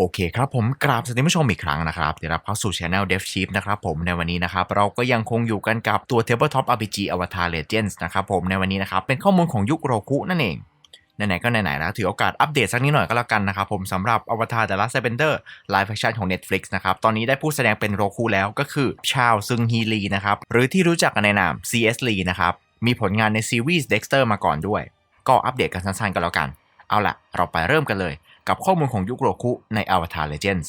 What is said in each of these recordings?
โอเคครับผมกราบสวัสดีผู้ชมอีกครั้งนะครับเดี๋ยวรับเข้าสู่ช anel Dev Chief นะครับผมในวันนี้นะครับเราก็ยังคงอยู่กันกับตัว Tabletop RPG Avatar Legends นะครับผมในวันนี้นะครับเป็นข้อมูลของยุคโรคุนั่นเองไหนๆก็ไหนๆแล้วถือโอกาสอัปเดตสักนิดหน่อยก็แล้วกันนะครับผมสำหรับ Avatar The Last Airbender Live Action ของ Netflix นะครับ ตอนนี้ได้ผู้แสดงเป็นโรคุแล้วก็คือชาวซึงฮีลีนะครับ หรือที่รู้จักกันในนาม CS Lee นะครับ มีผลงานในซีรีส์ Dexter มาก่อนด้วย ก็อัปเดตกันสั้นๆกันแล้วกัน เอาล่ะ เราไปเริ่มกันเลย กับข้อมูลของยุคโรคุใน Avatar Legends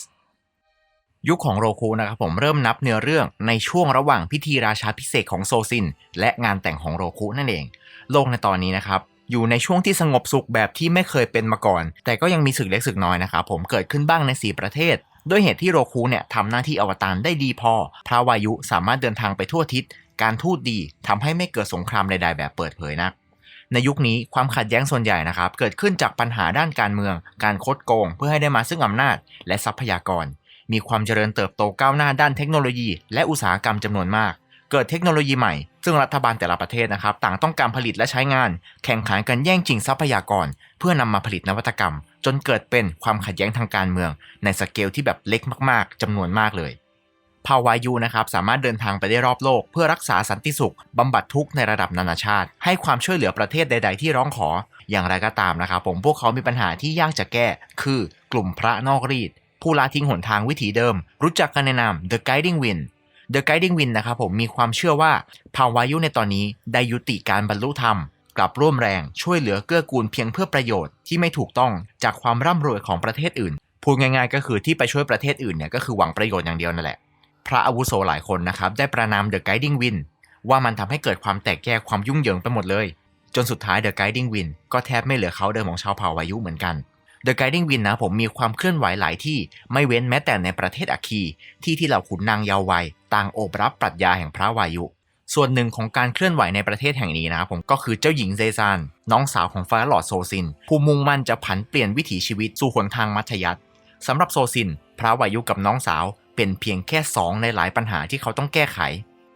ยุคของโรคุนะครับผมเริ่มนับเนื้อเรื่องในช่วงระหว่างพิธีราชาพิเศษของโซซิน และงานแต่งของโรคุนั่นเอง โลกในตอนนี้นะครับอยู่ในช่วงที่สงบสุขแบบที่ไม่เคยเป็นมาก่อน แต่ก็ยังมีศึกเล็กศึกน้อยนะครับผมเกิดขึ้นบ้างใน 4 ประเทศ ด้วยเหตุที่โรคุเนี่ยทำหน้าที่อวตารได้ดีพอ พระวายุสามารถเดินทางไปทั่วทิศ การทูตดีทำให้ไม่เกิดสงครามใดๆแบบเปิดเผยนัก ในยุคนี้ความขัดแย้งส่วนใหญ่นะครับเกิดขึ้นจากปัญหาด้านการเมือง การคดโกง เพื่อให้ได้มาซึ่งอำนาจ และทรัพยากร มีความเจริญเติบโตก้าวหน้าด้านเทคโนโลยี และอุตสาหกรรมจำนวนมาก เกิดเทคโนโลยีใหม่ ซึ่งรัฐบาลแต่ละประเทศนะครับ ต่างต้องการผลิตและใช้งาน แข่งขันกันแย่งชิงทรัพยากร เพื่อนำมาผลิตนวัตกรรม จนเกิดเป็นความขัดแย้งทางการเมือง ในสเกลที่แบบเล็กมาก ๆจำนวนมากเลย ภาวายุนะครับสามารถเดินทางไปได้รอบโลก เพื่อรักษาสันติสุขบำบัดทุกข์ในระดับนานาชาติ ให้ความช่วยเหลือประเทศใด ๆ ที่ร้องขอ อย่างไรก็ตามนะครับผมพวกเขามีปัญหาที่ยากจะแก้ คือกลุ่มพระนอกรีด ผู้ละทิ้งหนทางวิถีเดิม รู้จักกันในนาม The Guiding Wind The Guiding Wind นะครับผมมีความเชื่อว่าภาวายุในตอนนี้ได้ยุติการบรรลุธรรม กลับร่วมแรงช่วยเหลือเกื้อกูลเพียงเพื่อประโยชน์ที่ไม่ถูกต้องจากความร่ำรวยของประเทศอื่นพูดง่ายๆ ก็คือที่ไปช่วยประเทศอื่นเนี่ยก็คือหวังประโยชน์อย่างเดียวนั่นแหละ พระอาวุโสหลายคนนะครับได้ประนาม The Guiding Wind ว่ามันทำให้เกิดความแตกแยกความยุ่งเหยิงไปหมดเลย จนสุดท้าย The Guiding Wind ก็แทบไม่เหลือเขาเดิมของชาวเผ่าวายุเหมือนกัน The Guiding Wind นะผมมีความเคลื่อนไหวหลายที่ไม่เว้นแม้แต่ในประเทศอาคีที่ที่เหล่าขุนนางยาววัยต่างโอบรับปรัชญาแห่งพระวายุ ส่วนหนึ่งของการเคลื่อนไหวในประเทศแห่งนี้นะผมก็คือเจ้าหญิงเซซาน น้องสาวของฟ้าหลอดโซซิน ผู้มุ่งมั่นจะผันเปลี่ยนวิถีชีวิตสู่หนทางมัธยัติสำหรับโซซิน พระวายุกับน้องสาว เป็นเพียงแค่สองในหลายปัญหาที่เขาต้องแก้ไข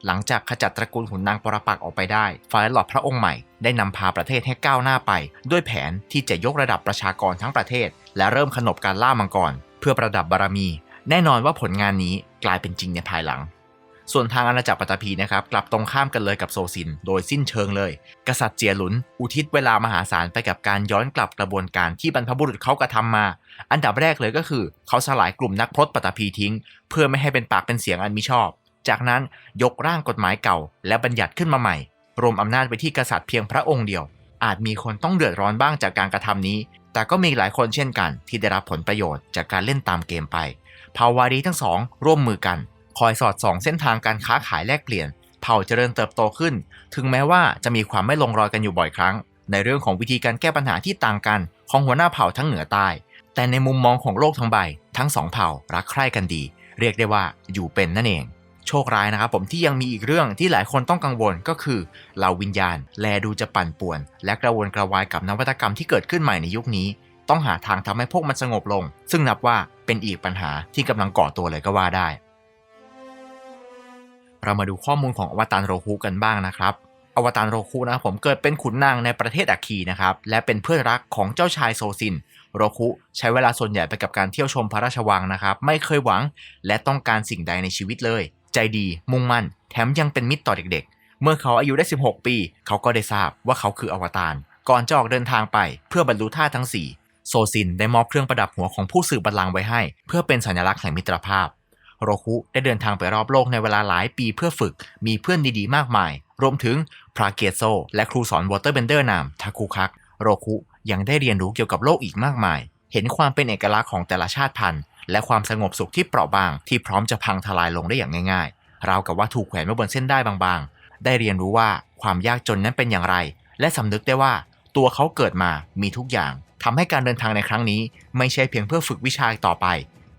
หลังจากขจัดตระกูลขุนนางปรปักออกไปได้ฟ้าหลอดพระองค์ใหม่ได้นำพาประเทศให้ก้าวหน้าไป ด้วยแผนที่จะยกระดับประชากรทั้งประเทศ และเริ่มขนบการล่ามังกร เพื่อประดับบารมี แน่นอนว่าผลงานนี้กลายเป็นจริงในภายหลัง ส่วนทางอาณาจักรปัตตภีนะครับกลับตรงข้ามกันเลยกับโซซิน โดยสิ้นเชิงเลย กษัตริย์เจียหลุน อุทิศเวลามหาศาลไปกับการย้อนกลับกระบวนการที่บรรพบุรุษเขากระทำมา อันดับแรกเลยก็คือ เขาสลายกลุ่มนักพรตปัตตภีทิ้ง เพื่อไม่ให้เป็นปากเป็นเสียงอันมิชอบ จากนั้นยกร่างกฎหมายเก่า และบัญญัติขึ้นมาใหม่ รวมอำนาจไปที่กษัตริย์เพียงพระองค์เดียว อาจมีคนต้องเดือดร้อนบ้างจากการกระทำนี้ แต่ก็มีหลายคนเช่นกัน ที่ได้รับผลประโยชน์จากการเล่นตามเกมไปภาวารีทั้งสองร่วมมือกัน คอยสอดส่องเส้นทางการค้าขายแลกเปลี่ยน เผ่าเจริญเติบโตขึ้น ถึงแม้ว่าจะมีความไม่ลงรอยกันอยู่บ่อยครั้ง ในเรื่องของวิธีการแก้ปัญหาที่ต่างกัน ของหัวหน้าเผ่าทั้งเหนือใต้ แต่ในมุมมองของโลกทั้งใบ ทั้งสองเผ่ารักใคร่กันดี เรียกได้ว่าอยู่เป็นนั่นเอง โชคร้ายนะครับผมที่ยังมีอีกเรื่องที่หลายคนต้องกังวลก็คือเหล่าวิญญาณ แลดูจะปั่นป่วน และกระวนกระวายกับนวัตกรรมที่เกิดขึ้นใหม่ในยุคนี้ต้องหาทางทำให้พวกมันสงบลง ซึ่งนับว่าเป็นอีกปัญหาที่กำลังก่อตัวเลยก็ว่าได้ เรามาดูข้อมูลของอวตารโรคุกันบ้างนะครับอวตารโรคุนะครับผมเกิดเป็นขุนนางในประเทศอาคีนะครับและเป็นเพื่อนรักของเจ้าชายโซซิน โรคุใช้เวลาส่วนใหญ่ไปกับการเที่ยวชมพระราชวังนะครับ ไม่เคยหวังและต้องการสิ่งใดในชีวิตเลย ใจดีมุ่งมั่น แถมยังเป็นมิตรต่อเด็ก ๆ เมื่อเขาอายุได้ 16 ปี เขาก็ได้ทราบว่าเขาคืออวตารก่อนจะออกเดินทางไปเพื่อบรรลุธาทั้ง 4 โซซินได้มอบเครื่องประดับหัวของผู้สืบบัลลังก์ไว้ให้ เพื่อเป็นสัญลักษณ์แห่งมิตรภาพ โรคุได้เดินทางไปรอบโลกในเวลาหลายปีเพื่อฝึก มีเพื่อนดีๆ มากมาย รวมถึงพระเกตโซ และครูสอนวอเตอร์เบนเดอร์นามทาคุคัก โรคุยังได้เรียนรู้เกี่ยวกับโลกอีกมากมาย เห็นความเป็นเอกลักษณ์ของแต่ละชาติพันธุ์ และความสงบสุขที่เปราะบาง ที่พร้อมจะพังทลายลงได้อย่างง่ายๆ ราวกับว่าถูกแขวนไว้บนเส้นได้บางๆ ได้เรียนรู้ว่าความยากจนนั้นเป็นอย่างไร และสำนึกได้ว่าตัวเขาเกิดมามีทุกอย่างทำให้การเดินทางในครั้งนี้ ไม่ใช่เพียงเพื่อฝึกวิชาต่อไป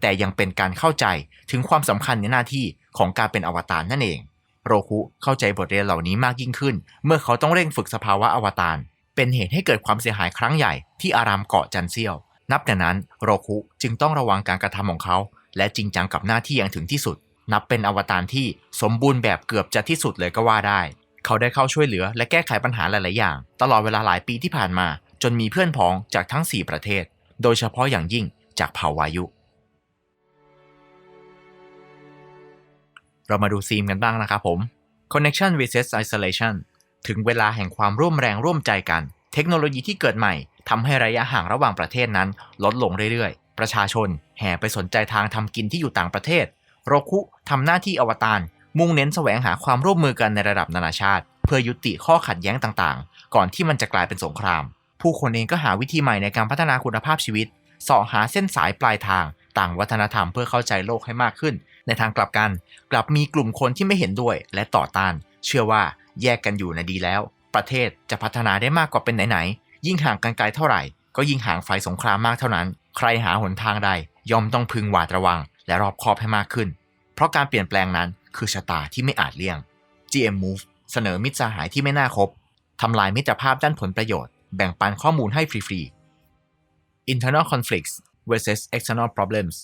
แต่ยังเป็นการเข้าใจถึงความสำคัญในหน้าที่ของการเป็นอวตารนั่นเอง โรคุเข้าใจบทเรียนเหล่านี้มากยิ่งขึ้น เมื่อเขาต้องเร่งฝึกสภาวะอวตารเป็นเหตุให้เกิดความเสียหายครั้งใหญ่ที่อารามเกาะจันเซียว นับแต่นั้นโรคุจึงต้องระวังการกระทำของเขา และจริงจังกับหน้าที่อย่างถึงที่สุด นับเป็นอวตารที่สมบูรณ์แบบเกือบจะที่สุดเลยก็ว่าได้ เขาได้เข้าช่วยเหลือและแก้ไขปัญหาหลาย ๆ อย่าง ตลอดเวลาหลายปีที่ผ่านมา จนมีเพื่อนพ้องจากทั้ง 4 ประเทศ โดยเฉพาะอย่างยิ่งจากเผ่าวายุ เรามาดูซีมกันบ้างนะครับผม connection vs isolation ถึงเวลาแห่งความร่วมแรงร่วมใจกัน เทคโนโลยีที่เกิดใหม่ทำให้ระยะห่างระหว่างประเทศนั้น ลดลงเรื่อยๆ ประชาชนแห่ไปสนใจทางทำกินที่อยู่ต่างประเทศ โรคุทำหน้าที่อวตาร มุ่งเน้นแสวงหาความร่วมมือกันในระดับนานาชาติ เพื่อยุติข้อขัดแย้งต่างๆ ก่อนที่มันจะกลายเป็นสงคราม ผู้คนเองก็หาวิธีใหม่ในการพัฒนาคุณภาพชีวิตสาะหาเส้นสายปลายทางต่างวัฒนธรรมเพื่อเข้าใจโลกให้มากขึ้น ในทางกลับกัน กลับมีกลุ่มคนที่ไม่เห็นด้วยและต่อต้าน เชื่อว่าแยกกันอยู่ในะดีแล้ว ประเทศจะพัฒนาได้มากกว่าเป็นไหนๆยิ่งห่างกันไกลเท่าไหร่ ก็ยิ่งห่างไฟสงครามมากเท่านั้น ใครหาหนทางใดย่อมต้องพึงหวาดระวัง และรอบคอบให้มากขึ้น เพราะการเปลี่ยนแปลงนั้นคือชะตาที่ไม่อาจเลี่ยง GM Move เสนอมิตรสหายที่ไม่น่าคบทำลายมิตรภาพด้านผลประโยชน์ แบ่งปันข้อมูลให้ฟรีๆ Internal conflicts versus external problems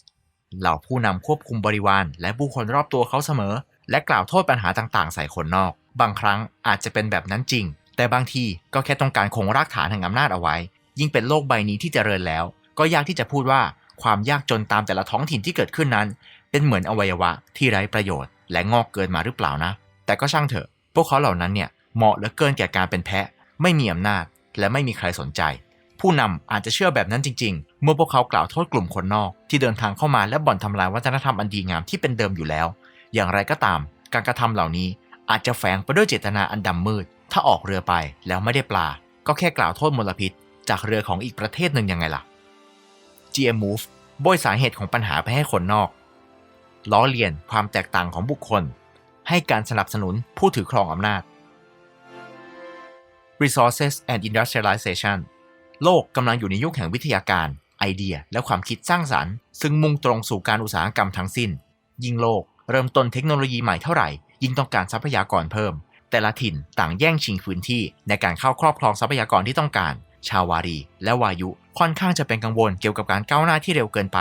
เหล่าผู้นำควบคุมบริวาร และผู้คนรอบตัวเขาเสมอ และกล่าวโทษปัญหาต่างๆ ใส่คนนอก บางครั้งอาจจะเป็นแบบนั้นจริง แต่บางทีก็แค่ต้องการคงรากฐานแห่งอำนาจเอาไว้ ยิ่งเป็นโลกใบนี้ที่เจริญแล้ว ก็ยากที่จะพูดว่าความยากจนตามแต่ละท้องถิ่นที่เกิดขึ้นนั้น เป็นเหมือนอวัยวะที่ไร้ประโยชน์ และงอกเกินมาหรือเปล่านะ แต่ก็ช่างเถอะ พวกเขาเหล่านั้นเนี่ยเหมาะเหลือเกินแก่การเป็นแพะ ไม่มีอำนาจ และไม่มีใครสนใจ ผู้นำอาจจะเชื่อแบบนั้นจริง ๆ เมื่อพวกเขากล่าวโทษกลุ่มคนนอก ที่เดินทางเข้ามาและบ่อนทำลายวัฒนธรรมอันดีงามที่เป็นเดิมอยู่แล้ว อย่างไรก็ตาม การกระทำเหล่านี้อาจจะแฝงไปด้วยเจตนาอันดำมืด ถ้าออกเรือไปแล้วไม่ได้ปลา ก็แค่กล่าวโทษมลพิษ จากเรือของอีกประเทศหนึ่งยังไงล่ะ GM Move โบยสาเหตุของปัญหาไปให้คนนอก ล้อเลียนความแตกต่างของบุคคล ให้การสนับสนุนผู้ถือครองอำนาจ Resources and Industrialization โลกกำลังอยู่ในยุคแห่งวิทยาการ ไอเดีย และความคิดสร้างสรรค์ ซึ่งมุ่งตรงสู่การอุตสาหกรรมทั้งสิ้น ยิ่งโลกเริ่มต้นเทคโนโลยีใหม่เท่าไหร่ ยิ่งต้องการทรัพยากรเพิ่ม แต่ละถิ่นต่างแย่งชิงพื้นที่ในการเข้าครอบครองทรัพยากรที่ต้องการ ชาววารี และวายุค่อนข้างจะเป็นกังวลเกี่ยวกับการก้าวหน้าที่เร็วเกินไป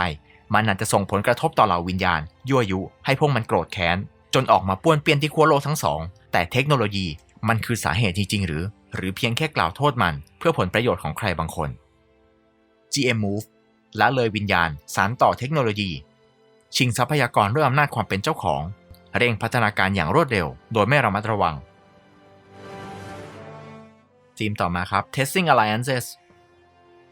มันอาจจะส่งผลกระทบต่อเหล่าวิญญาณ ยั่วยุ ให้พวกมันโกรธแค้นจนออกมาป้วนเปี้ยนที่ขั้วโลกทั้งสอง แต่เทคโนโลยีมันคือสาเหตุจริงๆหรือ หรือเพียงแค่กล่าวโทษมันเพื่อผลประโยชน์ของใครบางคน GM Move ละเลยวิญญาณ สารต่อเทคโนโลยี ชิงทรัพยากรด้วยอำนาจความเป็นเจ้าของ เร่งพัฒนาการอย่างรวดเร็ว โดยไม่ระมัดระวัง ทีมต่อมาครับ Testing Alliances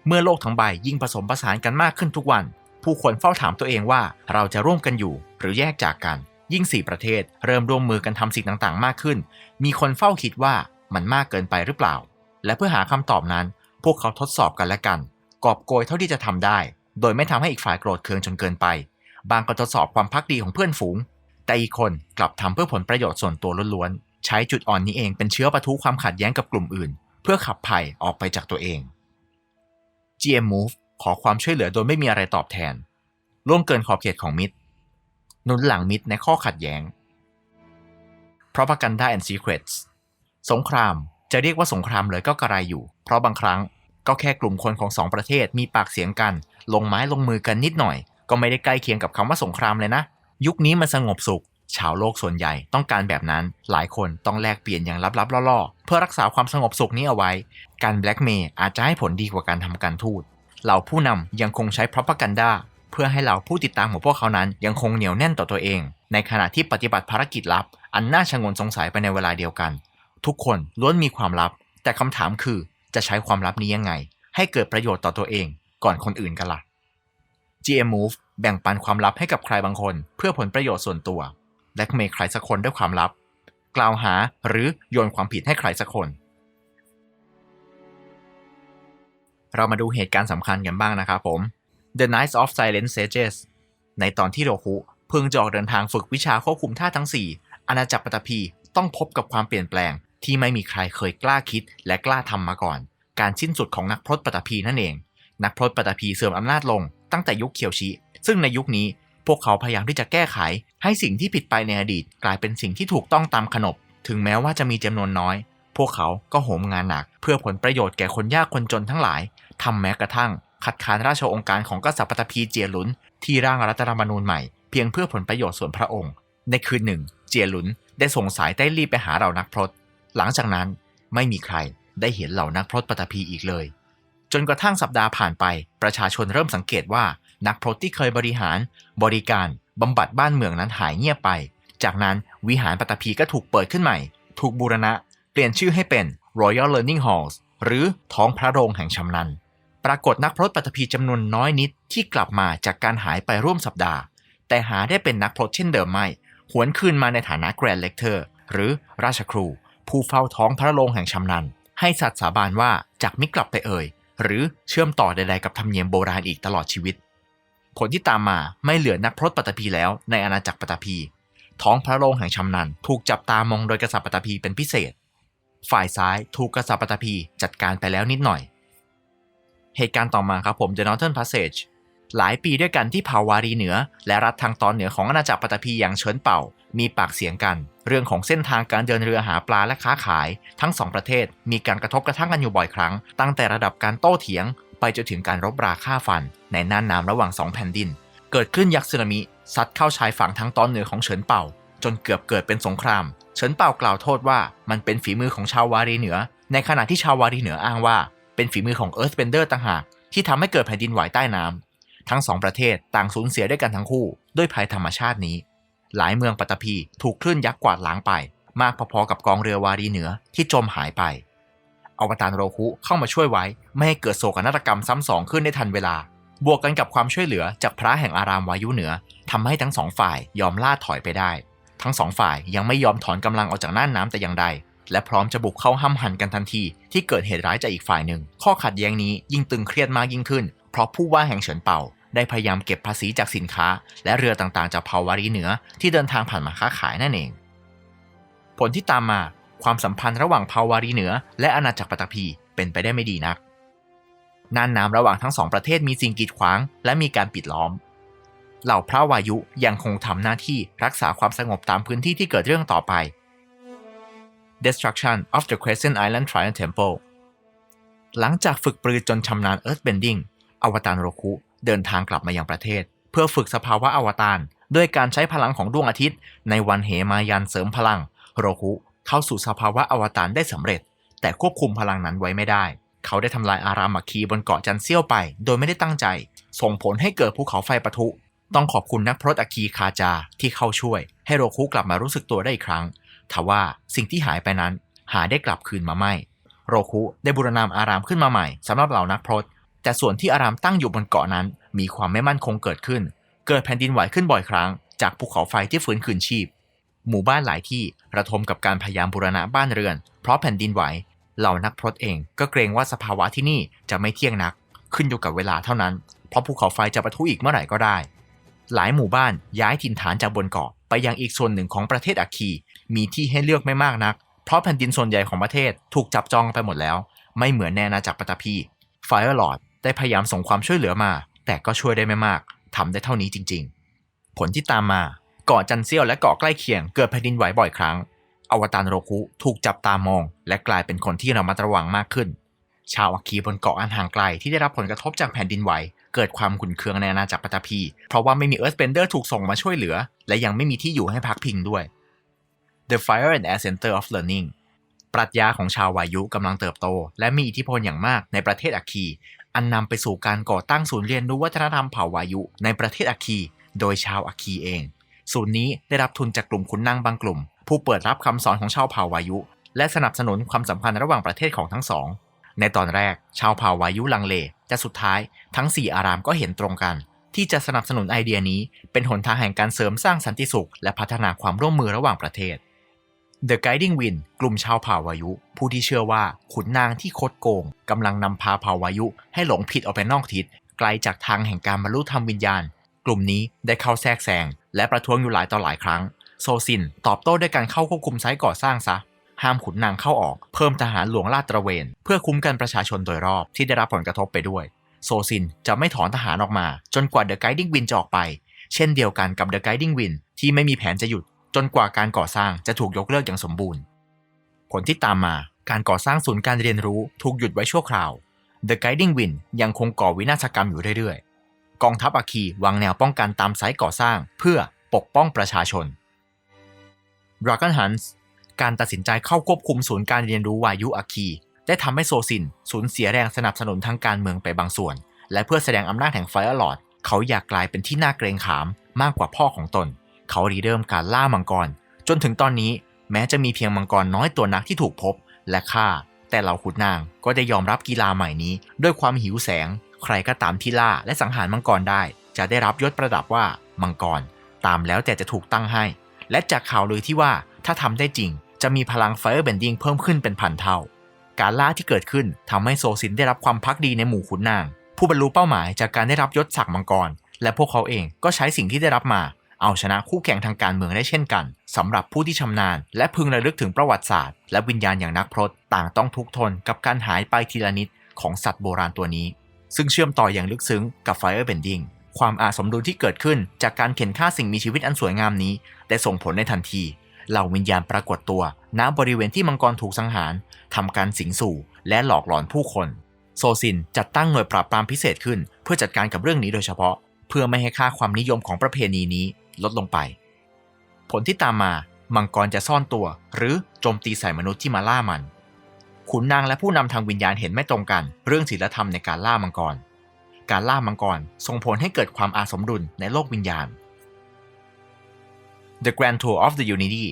เมื่อโลกทั้งใบยิ่งผสมผสานกันมากขึ้นทุกวัน ผู้คนเฝ้าถามตัวเองว่าเราจะร่วมกันอยู่ หรือแยกจากกัน ยิ่ง 4 ประเทศ เริ่มร่วมมือกันทำสิ่งต่างๆ มากขึ้น มีคนเฝ้าคิดว่า มันมากเกินไปหรือเปล่า และเพื่อหาคำตอบนั้น พวกเขาทดสอบกันและกัน กอบโกยเท่าที่จะทำได้ โดยไม่ทำให้อีกฝ่ายโกรธเคืองจนเกินไป บางก็ทดสอบความพักดีของเพื่อนฝูง แต่อีกคนกลับทำเพื่อผลประโยชน์ส่วนตัวล้วนๆ ใช้จุดอ่อนนี้เองเป็นเชื้อปะทุความขัดแย้งกับกลุ่มอื่น เพื่อขับไผ่ออกไปจากตัวเอง GM Move ขอความช่วยเหลือโดยไม่มีอะไรตอบแทน ล่วงเกินขอบเขตของมิตรนุนหลังมิตรในข้อขัดแย้ง Propaganda and Secrets สงครามจะเรียกว่าสงครามเลยก็กระไรอยู่ เพราะบางครั้งก็แค่กลุ่มคนของสองประเทศมีปากเสียงกัน ลงไม้ลงมือกันนิดหน่อย ก็ไม่ได้ใกล้เคียงกับคำว่าสงครามเลยนะ ยุคนี้มันสงบสุข ชาวโลกส่วนใหญ่ต้องการแบบนั้น หลายคนต้องแลกเปลี่ยนอย่างลับๆล่อๆ เพื่อรักษาความสงบสุขนี้เอาไว้ การแบล็กเมย์อาจจะให้ผลดีกว่าการทำการทูตเหล่าผู้นำยังคงใช้ propaganda เพื่อให้เหล่าผู้ติดตามของพวกเขานั้น ยังคงเหนียวแน่นต่อตัวเอง ในขณะที่ปฏิบัติภารกิจลับ อันน่าชงนสงสัยไปในเวลาเดียวกัน ทุกคนล้วนมีความลับ แต่คำถามคือจะใช้ความลับนี้ยังไง ให้เกิดประโยชน์ต่อตัวเองก่อนคนอื่นกันล่ะ GM Move แบ่งปันความลับให้กับใครบางคน เพื่อผลประโยชน์ส่วนตัว แล็กเมย์ใครสักคนด้วยความลับ กล่าวหาหรือโยนความผิดให้ใครสักคน เรามาดูเหตุการณ์สำคัญกันบ้างนะครับผม The Knights of Silent Sages ในตอนที่โรคุเพิ่งจะออกเดินทางฝึกวิชาควบคุมท่าทั้ง 4 อาณาจักรปฐพีต้องพบกับความเปลี่ยนแปลง ที่ไม่มีใครเคยกล้าคิดและกล้าทำมาก่อน การสิ้นสุดของนักพรตปฐพีนั่นเอง นักพรตปฐพีเสื่อมอำนาจลงตั้งแต่ยุคเคียวชิ ซึ่งในยุคนี้พวกเขาพยายามที่จะแก้ไข ให้สิ่งที่ผิดไปในอดีต กลายเป็นสิ่งที่ถูกต้องตามขนบ ถึงแม้ว่าจะมีจำนวนน้อย พวกเขาก็โหมงานหนัก เพื่อผลประโยชน์แก่คนยากคนจนทั้งหลายทำแม้กระทั่ง คัดค้านราชองค์การของกษัตริย์ปฐพีเจียหลุน ที่ร่างรัฐธรรมนูญใหม่เพียงเพื่อผลประโยชน์ส่วนพระองค์ ในคืนหนึ่ง เจียหลุนได้ส่งสายใต้รีบไปหาเหล่านักพรต หลังจากนั้นไม่มีใครได้เห็นเหล่านักพรตปฐพีอีกเลย จนกระทั่งสัปดาห์ผ่านไป ประชาชนเริ่มสังเกตว่านักพรตที่เคยบริหาร บริการบำบัดบ้านเมืองนั้นหายเงียบไป จากนั้นวิหารปัตภีก็ถูกเปิดขึ้นใหม่ ถูกบูรณะ เปลี่ยนชื่อให้เป็น Royal Learning Halls หรือท้องพระโรงแห่งชำนาญปรากฏนักพรตปัตภีจำนวนน้อยนิดที่กลับมาจากการหายไปร่วมสัปดาห์ แต่หาได้เป็นนักพรตเช่นเดิมไม่ หวนคืนมาในฐานะแกรนเลคเตอร์หรือราชครู ผู้เฝ้าท้องพระโรงแห่งชำนาญให้สัตย์สาบานว่าจากไม่กลับไปเอ่ย หรือเชื่อมต่อใดๆกับธรรมเนียมโบราณอีกตลอดชีวิต ผลที่ตามมาไม่เหลือนักพรตปัตภีแล้วในอาณาจักรปัตภีท้องพระโรงแห่งชำนาญถูกจับตามองโดยกษัตริย์ปัตภีเป็นพิเศษ ฝ่ายซ้ายถูกกษัตริย์ปัตภีจัดการไปแล้วนิดหน่อย เหตุการณ์ต่อมาครับผม The Northern Passage หลายปีด้วยกันที่เผ่าวารีเหนือ และรัฐทางตอนเหนือของอาณาจักรปัตตภีอย่างเฉินเป่า มีปากเสียงกัน เรื่องของเส้นทางการเดินเรือหาปลาและค้าขาย ทั้งสองประเทศมีการกระทบกระทั่งกันอยู่บ่อยครั้ง ตั้งแต่ระดับการโต้เถียง ไปจนถึงการรบราฆ่าฟัน ในน่านน้ำระหว่างสองแผ่นดิน เกิดขึ้นยักษ์สึนามิซัดเข้าชายฝั่งทางตอนเหนือของเฉินเป่า จนเกือบเกิดเป็นสงคราม เฉินเป่ากล่าวโทษว่ามันเป็นฝีมือของชาววารีเหนือ ในขณะที่ชาววารีเหนืออ้างว่า เป็นฝีมือของเอิร์ธเบนเดอร์ต่างหากที่ทำให้เกิดแผ่นดินไหวใต้น้ำ ทั้งสองประเทศต่างสูญเสียด้วยกันทั้งคู่ ด้วยภัยธรรมชาตินี้ หลายเมืองปัตตภีถูกคลื่นยักษ์กวาดล้างไป มากพอๆกับกองเรือวารีเหนือที่จมหายไปอวตารโรคุเข้ามาช่วยไว้ ไม่ให้เกิดโศกนาฏกรรมซ้ำสองขึ้นได้ทันเวลา บวกกันกับความช่วยเหลือจากพระแห่งอารามวายุเหนือทำให้ทั้งสองฝ่ายยอมล่าถอยไปได้ ทั้งสองฝ่ายยังไม่ยอมถอนกำลังออกจากน่านน้ำแต่อย่างใด และพร้อมจะบุกเข้าห้ำหันกันทันที ที่เกิดเหตุร้ายจากอีกฝ่ายหนึ่ง ข้อขัดแย้งนี้ยิ่งตึงเครียดมากยิ่งขึ้น เพราะผู้ว่าแห่งเฉินเป่า ได้พยายามเก็บภาษีจากสินค้า และเรือต่างๆ จากเผ่าวารีเหนือที่เดินทางผ่านมาค้าขายนั่นเอง ผลที่ตามมาความสัมพันธ์ระหว่างเผ่าวารีเหนือ และอาณาจักรปัตตภีเป็นไปได้ไม่ดีนักน่านน้ำระหว่างทั้งสองประเทศมีสิ่งกีดขวาง และมีการปิดล้อม เหล่าพระวายุยังคงทำหน้าที่รักษาความสงบตามพื้นที่ที่เกิดเรื่องต่อไป Destruction of the Crescent Island Triad Temple หลังจากฝึกปรือจนชำนาญ Earthbending อวตารโรคุ เดินทางกลับมายังประเทศ เพื่อฝึกสภาวะอวตารด้วยการใช้พลังของดวงอาทิตย์ ในวันเหมายันเสริมพลัง โรคุเข้าสู่สภาวะอวตารได้สำเร็จ แต่ควบคุมพลังนั้นไว้ไม่ได้ เขาได้ทำลายอารามัคคีบนเกาะจันเซียวไป โดยไม่ได้ตั้งใจ ส่งผลให้เกิดภูเขาไฟปะทุ ต้องขอบคุณนักพรตอคคีคาจาที่เข้าช่วย ให้โรคุกลับมารู้สึกตัวได้อีกครั้งทว่าสิ่งที่หายไปนั้นหาได้กลับคืนมาไม่ โรคุได้บูรณามอารามขึ้นมาใหม่สำหรับเหล่านักพรต แต่ส่วนที่อารามตั้งอยู่บนเกาะนั้น มีความไม่มั่นคงเกิดขึ้น เกิดแผ่นดินไหวขึ้นบ่อยครั้ง จากภูเขาไฟที่ฟื้นคืนชีพ หมู่บ้านหลายที่ระทมกับการพยายามบูรณะบ้านเรือน เพราะแผ่นดินไหว เหล่านักพรตเองก็เกรงว่าสภาวะที่นี่จะไม่เที่ยงนัก ขึ้นอยู่กับเวลาเท่านั้น เพราะภูเขาไฟจะปะทุอีกเมื่อไหร่ก็ได้ หลายหมู่บ้านย้ายถิ่นฐานจากบนเกาะไปยังอีกส่วนหนึ่งของประเทศอัคคี มีที่ให้เลือกไม่มากนัก เพราะแผ่นดินส่วนใหญ่ของประเทศถูกจับจองไปหมดแล้ว ไม่เหมือนแนอาณาจักรปัตตภี Fire Lord ได้พยายามส่งความช่วยเหลือมา แต่ก็ช่วยได้ไม่มากทำได้เท่านี้จริง ๆ ผลที่ตามมาเกาะจันเซียวและเกาะใกล้เคียงเกิดแผ่นดินไหวบ่อยครั้ง อวตารโรคุถูกจับตามอง และกลายเป็นคนที่ระมัดระวังมากขึ้น ชาวอัคคีบนเกาะอันห่างไกลที่ได้รับผลกระทบจากแผ่นดินไหว เกิดความขุ่นเคืองในอาณาจักรปัตตภีเพราะว่าไม่มีเอิร์ธเบนเดอร์ถูกส่งมาช่วยเหลือ และยังไม่มีที่อยู่ให้พักพิงด้วย The Fire and Air Center of Learning ปรัชญาของชาววายุกำลังเติบโต และมีอิทธิพลอย่างมากในประเทศอัคคี อันนำไปสู่การก่อตั้งศูนย์เรียนรู้วัฒนธรรมเผ่าวายุ ในประเทศอัคคีโดยชาวอัคคีเอง ศูนย์นี้ได้รับทุนจากกลุ่มขุนนางบางกลุ่ม ผู้เปิดรับคำสอนของชาวเผ่าวายุ และสนับสนุนความสัมพันธ์ระหว่างประเทศของทั้งสอง ในตอนแรก ชาวเผ่าวายุลังเลแต่สุดท้ายทั้ง 4 อารามก็เห็นตรงกัน ที่จะสนับสนุนไอเดียนี้เป็นหนทางแห่งการเสริมสร้างสันติสุข และพัฒนาความร่วมมือระหว่างประเทศ The Guiding Wind กลุ่มชาวเผ่าวายุ ผู้ที่เชื่อว่าขุนนางที่คดโกงกำลังนำพาเผ่าวายุ ให้หลงผิดออกไปนอกทิศไกลจากทางแห่งการบรรลุธรรมวิญญาณ กลุ่มนี้ได้เข้าแทรกแซงและประท้วงอยู่หลายต่อหลายครั้ง โซซินตอบโต้ด้วยการเข้าควบคุมไซต์ก่อสร้างซะ ห้ามขุนนางเข้าออก เพิ่มทหารหลวงลาดตระเวน เพื่อคุ้มกันประชาชนโดยรอบที่ได้รับผลกระทบไปด้วย โซซินจะไม่ถอนทหารออกมา จนกว่าเดอะไกดิ้งวินจะออกไป เช่นเดียวกันกับเดอะไกดิ้งวินที่ไม่มีแผนจะหยุด จนกว่าการก่อสร้างจะถูกยกเลิกอย่างสมบูรณ์ ผลที่ตามมาการก่อสร้างศูนย์การเรียนรู้ถูกหยุดไว้ชั่วคราว The Guiding Wind ยังคงก่อวินาศกรรมอยู่เรื่อยๆ กองทัพอาคีวางแนวป้องกันตามไซต์ก่อสร้าง เพื่อปกป้องประชาชน Dragon Hunt การตัดสินใจเข้าควบคุมศูนย์การเรียนรู้วายุอาคี ได้ทำให้โซซินสูญเสียแรงสนับสนุนทางการเมืองไปบางส่วน และเพื่อแสดงอำนาจแห่งไฟอลอด เขาอยากกลายเป็นที่น่าเกรงขามมากกว่าพ่อของตน เขารีเริ่มการล่ามังกร จนถึงตอนนี้แม้จะมีเพียงมังกรน้อยตัวนักที่ถูกพบและฆ่า แต่เหล่าขุนนางก็ได้ยอมรับกีฬาใหม่นี้ ด้วยความหิวแสง ใครก็ตามที่ล่าและสังหารมังกรได้ จะได้รับยศประดับว่ามังกร ตามแล้วแต่จะถูกตั้งให้ และจากข่าวลือที่ว่าถ้าทำได้จริง จะมีพลัง Firebending เพิ่มขึ้นเป็นพันเท่า การล่าที่เกิดขึ้นทำให้โซซินได้รับความพักดีในหมู่ขุนนาง ผู้บรรลุเป้าหมายจากการได้รับยศศักดิ์มังกร และพวกเขาเองก็ใช้สิ่งที่ได้รับมา เอาชนะคู่แข่งทางการเมืองได้เช่นกันสำหรับผู้ที่ชำนาญ และพึงระลึกถึงประวัติศาสตร์และวิญญาณอย่างนักพรตต่างต้องทุกทนกับการหายไปทีละนิดของสัตว์โบราณตัวนี้ ซึ่งเชื่อมต่ออย่างลึกซึ้งกับ Firebending ความอาสมดุลที่เกิดขึ้นจากการเข็นฆ่าสิ่งมีชีวิตอันสวยงามนี้ได้ส่งผลในทันทีเหล่าวิญญาณปรากฏตัวณบริเวณที่มังกรถูกสังหารทำการสิงสู่และหลอกหลอนผู้คนโซซินจัดตั้งหน่วยปราบปรามพิเศษขึ้น เพื่อจัดการกับเรื่องนี้โดยเฉพาะ เพื่อไม่ให้ค่าความนิยมของประเพณีนี้ ลดลงไป ผลที่ตามมามังกรจะซ่อนตัว หรือโจมตีใส่มนุษย์ที่มาล่ามัน ขุนนางและผู้นำทางวิญญาณเห็นไม่ตรงกัน เรื่องศีลธรรมในการล่ามังกร การล่ามังกรส่งผลให้เกิดความอาสมดุลในโลกวิญญาณ The Grand Tour of the Unity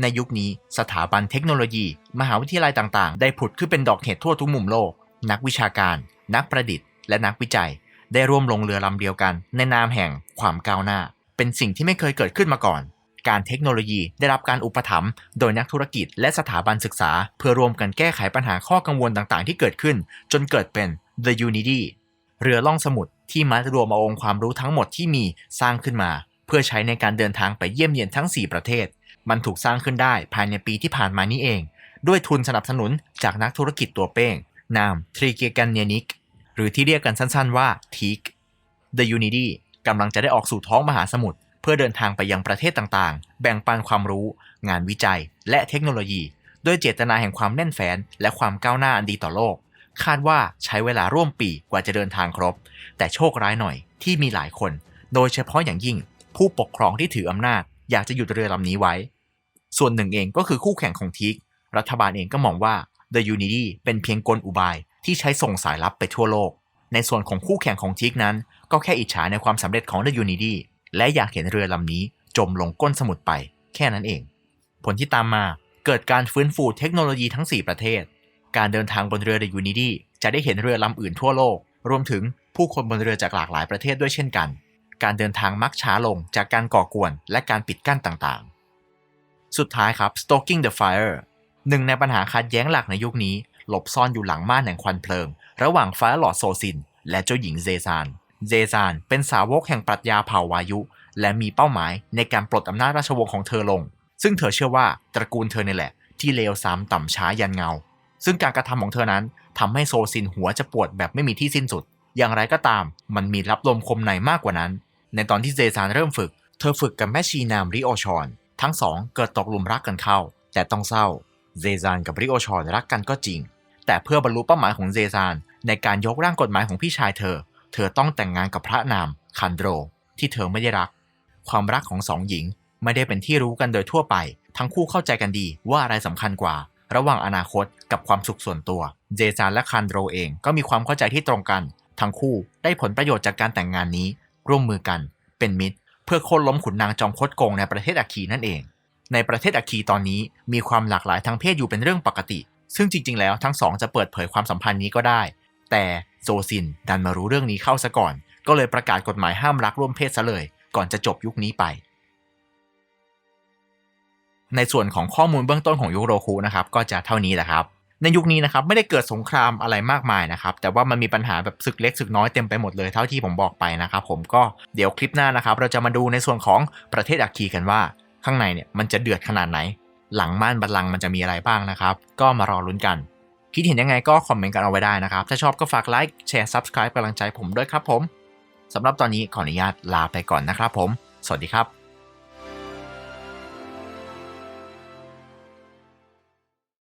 ในยุคนี้สถาบันเทคโนโลยี มหาวิทยาลัยต่างๆ ได้ผุดขึ้นเป็นดอกเห็ดทั่วทุกมุมโลก นักวิชาการ นักประดิษฐ์ และนักวิจัย ได้ร่วมลงเรือลำเดียวกัน ในนามแห่งความก้าวหน้า เป็นสิ่งที่ไม่เคยเกิดขึ้นมาก่อน การเทคโนโลยีได้รับการอุปถัมภ์โดยนักธุรกิจและสถาบันศึกษา เพื่อรวมกันแก้ไขปัญหาข้อกังวลต่างๆ ที่เกิดขึ้น จนเกิดเป็น The Unity เรือล่องสมุทรที่มัดรวมเอาองค์ความรู้ทั้งหมดที่มีสร้างขึ้นมา เพื่อใช้ในการเดินทางไปเยี่ยมเยียนทั้ง 4 ประเทศ มันถูกสร้างขึ้นได้ภายในปีที่ผ่านมานี้เอง ด้วยทุนสนับสนุนจากนักธุรกิจตัวเป้ง นามทรีเกกันเนนิกหรือที่เรียกกันสั้นๆว่าทีก The Unity กำลังจะได้ออกสู่ท้องมหาสมุทรเพื่อเดินทางไปยังประเทศต่างๆ แบ่งปันความรู้ งานวิจัย และเทคโนโลยี ด้วยเจตนาแห่งความแน่นแฟ้นและความก้าวหน้าอันดีต่อโลก คาดว่าใช้เวลาร่วมปีกว่าจะเดินทางครบ แต่โชคร้ายหน่อยที่มีหลายคน โดยเฉพาะอย่างยิ่ง ผู้ปกครองที่ถืออำนาจ อยากจะหยุดเรือลำนี้ไว้ ส่วนหนึ่งเองก็คือคู่แข่งของทิก รัฐบาลเองก็มองว่า The Unity เป็นเพียงกลอุบายที่ใช้ส่งสายลับไปทั่วโลก ในส่วนของคู่แข่งของทิกนั้น ก็แค่อิจฉาในความสำเร็จของ The Unity และอยากเห็นเรือลำนี้จมลงก้นสมุทรไป แค่นั้นเอง ผลที่ตามมาเกิดการฟื้นฟูเทคโนโลยีทั้ง 4 ประเทศ การเดินทางบนเรือ The Unity จะได้เห็นเรือลำอื่นทั่วโลก รวมถึงผู้คนบนเรือจากหลากหลายประเทศด้วยเช่นกัน การเดินทางมักช้าลงจากการก่อกวนและการปิดกั้นต่างๆ สุดท้ายครับ Stoking the Fire หนึ่งในปัญหาขัดแย้งหลักในยุคนี้ หลบซ่อนอยู่หลังม่านแห่งควันเพลิง ระหว่างฟ้าหลอดโซซิน และเจ้าหญิงเซซาน เซซานเป็นสาวกแห่งปรัชญาเผ่าวายุ และมีเป้าหมายในการปลดอำนาจราชวงศ์ของเธอลง ซึ่งเธอเชื่อว่าตระกูลเธอเนี่แหละ ที่เลวทรามต่ำช้ายันเงา ซึ่งการกระทำของเธอนั้นทำให้โซซินหัวจะปวดแบบไม่มีที่สิ้นสุด อย่างไรก็ตาม มันมีรับลมคมในมากกว่านั้น ในตอนที่เซซานเริ่มฝึก เธอฝึกกับแม่ชีนามริโอชอน ทั้งสองเกิดตกหลุมรักกันเข้า แต่ต้องเศร้าเซซานกับริโอชอนรักกันก็จริง แต่เพื่อบรรลุเป้าหมายของเซซานในการยกร่างกฎหมายของพี่ชายเธอ เธอต้องแต่งงานกับพระนามคันโดรที่เธอไม่ได้รัก ความรักของสองหญิงไม่ได้เป็นที่รู้กันโดยทั่วไป ทั้งคู่เข้าใจกันดีว่าอะไรสำคัญกว่า ระหว่างอนาคตกับความสุขส่วนตัว เจซานและคันโดรเองก็มีความเข้าใจที่ตรงกัน ทั้งคู่ได้ผลประโยชน์จากการแต่งงานนี้ ร่วมมือกัน เป็นมิตร เพื่อโค่นล้มขุนนางจอมคดโกงในประเทศอัคีนั่นเอง ในประเทศอัคีตอนนี้มีความหลากหลายทางเพศอยู่เป็นเรื่องปกติ ซึ่งจริงๆ แล้วทั้งสองจะเปิดเผยความสัมพันธ์นี้ก็ได้ แต่โซซินดันมารู้เรื่องนี้เข้าซะก่อน ก็เลยประกาศกฎหมายห้ามรักร่วมเพศซะเลย ก่อนจะจบยุคนี้ไป ในส่วนของข้อมูลเบื้องต้นของยุคโรคุนะครับก็จะเท่านี้แหละครับ ในยุคนี้นะครับไม่ได้เกิดสงครามอะไรมากมายนะครับ แต่ว่ามันมีปัญหาแบบศึกเล็กศึกน้อยเต็มไปหมดเลยเท่าที่ผมบอกไปนะครับ ผมก็เดี๋ยวคลิปหน้านะครับ เราจะมาดูในส่วนของประเทศอัคคีกันว่า ข้างในเนี่ยมันจะเดือดขนาดไหน หลังม่านบัลลังก์มันจะมีอะไรบ้างนะครับ ก็มารอลุ้นกัน คิดเห็นยังไงก็คอมเมนต์กันเอาไว้ได้นะครับ ถ้าชอบก็ฝากไลค์แชร์ Subscribe กำลังใจผมด้วยครับผมสำหรับตอนนี้ขออนุญาตลาไปก่อนนะครับผม สวัสดีครับ